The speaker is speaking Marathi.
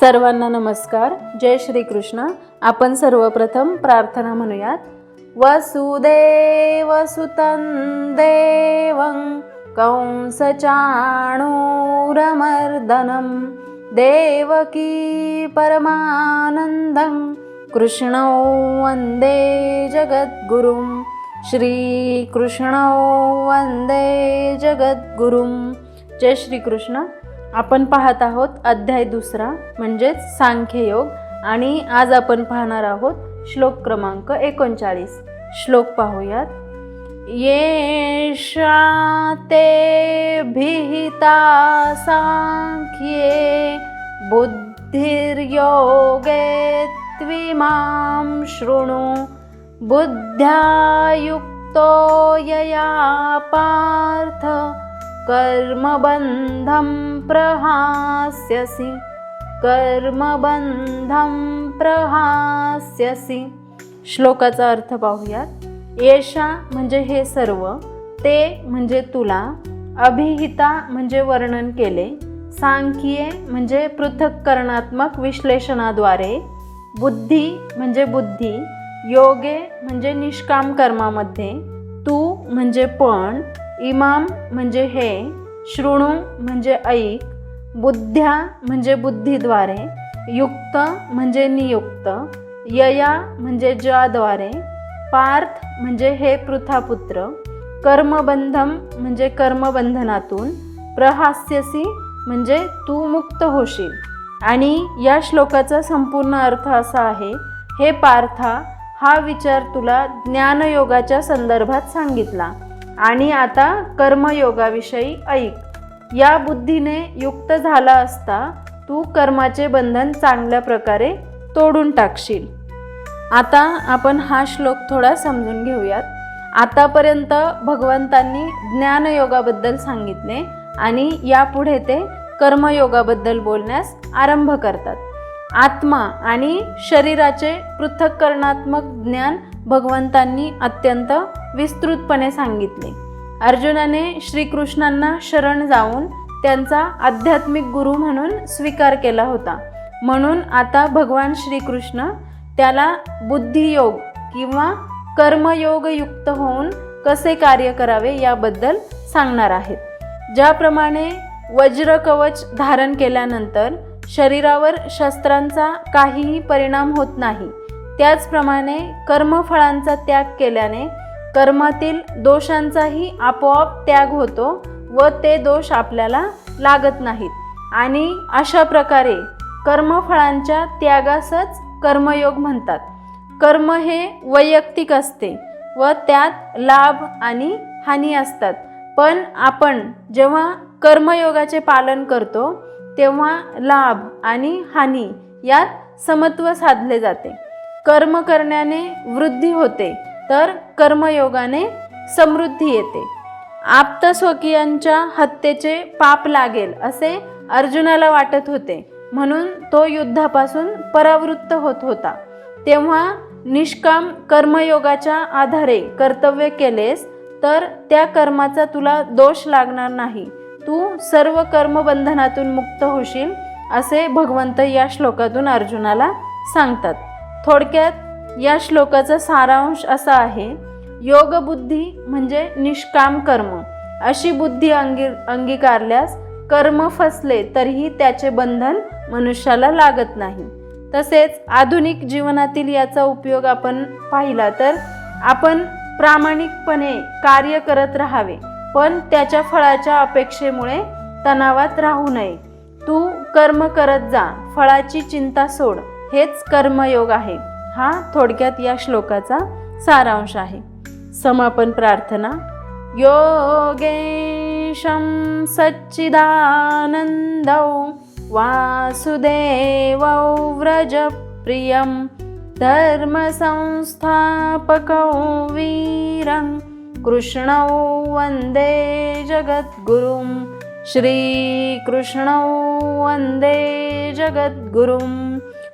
सर्वांना नमस्कार. जय श्री कृष्ण आपण सर्वप्रथम प्रार्थना म्हणूयात. वसुदेव सुतं देवं कंसचाणूरमर्दनं. देवकी परमानन्दं कृष्णौ वन्दे जगद्गुरुं. श्रीकृष्णौ वन्दे जगद्गुरुं. जय श्रीकृष्ण. आपण पाहत आहोत अध्याय दुसरा म्हणजेच सांख्ययोग. आणि आज आपण पाहणार आहोत श्लोक क्रमांक एकोणचाळीस. श्लोक पाहूयात. येषा ते भिहिता सांख्ये बुद्धिर्योगे त्विमां शृणु. बुद्ध्यायुक्तो यया पार्थ कर्मबन्धं प्रहास्यसि। कर्मबन्धं प्रहास्यसि। श्लोकाचा अर्थ पाहूयात। येशा म्हणजे हे सर्व ते म्हणजे तुला अभिहिता म्हणजे वर्णन केले सांख्ये म्हणजे पृथक्करणात्मक विश्लेषणाद्वारे बुद्धी म्हणजे बुद्धी योगे म्हणजे निष्काम कर्मामध्ये तू म्हणजे पण इमाम म्हणजे हे शृणू म्हणजे ऐक बुद्ध्या म्हणजे बुद्धीद्वारे युक्त म्हणजे नियुक्त यया म्हणजे ज्याद्वारे पार्थ म्हणजे हे पृथापुत्र कर्मबंधम म्हणजे कर्मबंधनातून प्रहास्यसी म्हणजे तू मुक्त होशील. आणि या श्लोकाचा संपूर्ण अर्थ असा आहे हे पार्था हा विचार तुला ज्ञानयोगाच्या संदर्भात सांगितला. आणि आता कर्मयोगाविषयी ऐक. या बुद्धीने युक्त झाला असता तू कर्माचे बंधन चांगल्या प्रकारे तोडून टाकशील. आता आपण हा श्लोक थोडा समजून घेऊयात. आतापर्यंत भगवंतांनी ज्ञानयोगाबद्दल सांगितले आणि यापुढे ते कर्मयोगाबद्दल बोलण्यास आरंभ करतात. आत्मा आणि शरीराचे पृथक्करणात्मक ज्ञान भगवंतांनी अत्यंत विस्तृतपणे सांगितले. अर्जुनाने श्रीकृष्णांना शरण जाऊन त्यांचा आध्यात्मिक गुरु म्हणून स्वीकार केला होता. म्हणून आता भगवान श्रीकृष्ण त्याला बुद्धियोग किंवा कर्मयोगयुक्त होऊन कसे कार्य करावे याबद्दल सांगणार आहेत. ज्याप्रमाणे वज्र कवच धारण केल्यानंतर शरीरावर शस्त्रांचा काहीही परिणाम होत नाही. त्याचप्रमाणे कर्मफळांचा त्याग केल्याने कर्मातील दोषांचाही आपोआप त्याग होतो व ते दोष आपल्याला लागत नाहीत. आणि अशा प्रकारे कर्मफळांच्या त्यागासच कर्मयोग म्हणतात. कर्म हे वैयक्तिक असते व त्यात लाभ आणि हानी असतात. पण आपण जेव्हा कर्मयोगाचे पालन करतो तेव्हा लाभ आणि हानी यात समत्व साधले जाते. कर्म करण्याने वृद्धी होते तर कर्मयोगाने समृद्धी येते. आप्तस्वकीयांच्या हत्येचे पाप लागेल असे अर्जुनाला वाटत होते. म्हणून तो युद्धापासून परावृत्त होत होता. तेव्हा निष्काम कर्मयोगाच्या आधारे कर्तव्य केलेस तर त्या कर्माचा तुला दोष लागणार नाही. तू सर्व कर्मबंधनातून मुक्त होशील असे भगवंत या श्लोकातून अर्जुनाला सांगतात. थोडक्यात या श्लोकाचा सारांश असा आहे योगबुद्धी म्हणजे निष्काम कर्म. अशी बुद्धी अंगी अंगीकारल्यास कर्म फसले तरीही त्याचे बंधन मनुष्याला लागत नाही. तसेच आधुनिक जीवनातील याचा उपयोग आपण पाहिला तर आपण प्रामाणिकपणे कार्य करत राहावे पण त्याच्या फळाच्या अपेक्षेमुळे तणावात राहू नये. तू कर्म करत जा फळाची चिंता सोड. हेच कर्मयोग आहे. हा थोडक्यात या श्लोकाचा सारांश आहे. समापन प्रार्थना. योगेशं सच्चिदानन्दौ वासुदेवौ व्रजप्रियं धर्मसंस्थापकौ वीरं कृष्णौ वन्दे जगद्गुरुं श्रीकृष्णौ वन्दे जगद्गुरुं